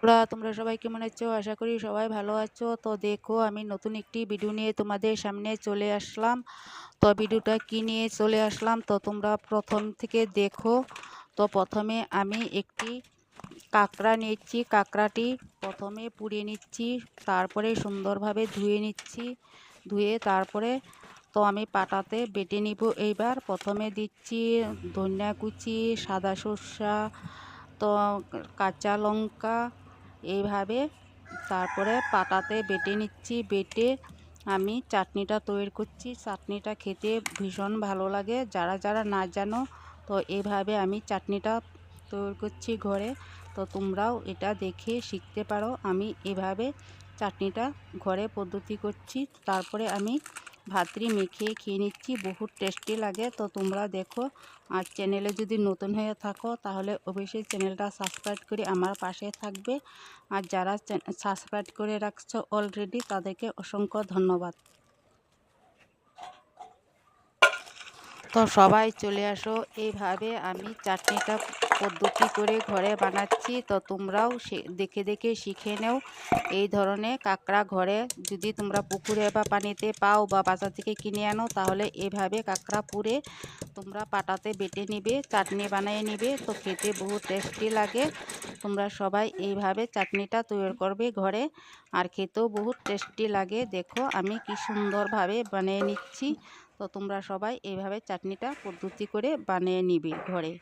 তোমরা তোমরা সবাই কেমন আছো? আশা করি সবাই ভালো আছো। তো দেখো, আমি নতুন একটি ভিডিও নিয়ে তোমাদের সামনে চলে আসলাম। তো ভিডিওটা কি নিয়ে চলে আসলাম? তো তোমরা প্রথম থেকে দেখো। তো প্রথমে আমি একটি কাঁকড়া নিচ্ছি। কাঁকড়াটি প্রথমে পুড়িয়ে নিচ্ছি, তারপরে সুন্দরভাবে ধুয়ে নিচ্ছি। ধুয়ে তারপরে তো আমি পাটাতে বেটে নিব এইবার। প্রথমে দিচ্ছি ধনিয়া কুচি, সাদা সর্ষা, তো কাঁচা লঙ্কা এইভাবে তারপরে পাটাতে বেটে নিচ্ছি। বেটে আমি চাটনিটা তৈরি করছি। চাটনিটা খেতে ভীষণ ভালো লাগে। যারা যারা না জানো, তো এইভাবে আমি চাটনিটা তৈরি করছি ঘরে। তো তোমরাও এটা দেখে শিখতে পারো। আমি এভাবে চাটনিটা ঘরে পদ্ধতি করছি। তারপরে আমি ভাতরি মেখে খেয়ে নিচ্ছি, বহুত টেস্টি লাগে। তো তোমরা দেখো, আর চ্যানেলে যদি নতুন হয়ে থাকো, তাহলে অবশ্যই চ্যানেলটা সাবস্ক্রাইব করে আমার পাশে থাকবে। আর যারা সাবস্ক্রাইব করে রাখছো অলরেডি তাদেরকে অসংখ্য ধন্যবাদ। তো সবাই চলে আসো। এইভাবে আমি চাটনিটা পদ্ধতি করে ঘরে বানাচ্ছি, তো তোমরাও দেখে দেখে শিখে নেও। এই ধরনের কাঁকড়া ঘরে যদি তোমরা পুকুরে বা পানিতে পাও বা বাজার থেকে কিনে আনো, তাহলে এভাবে কাঁকড়া পুড়ে তোমরা পাটাতে বেটে নিবে, চাটনি বানিয়ে নিবে, তো খেতে বহু টেস্টি লাগে। তোমরা সবাই এইভাবে চাটনিটা তৈরি করবে ঘরে, আর খেতেও বহুত টেস্টি লাগে। দেখো আমি কি সুন্দরভাবে বানিয়ে নিচ্ছি, তো তোমরা সবাই এইভাবে চাটনিটা পদ্ধতি করে বানিয়ে নিবে ঘরে।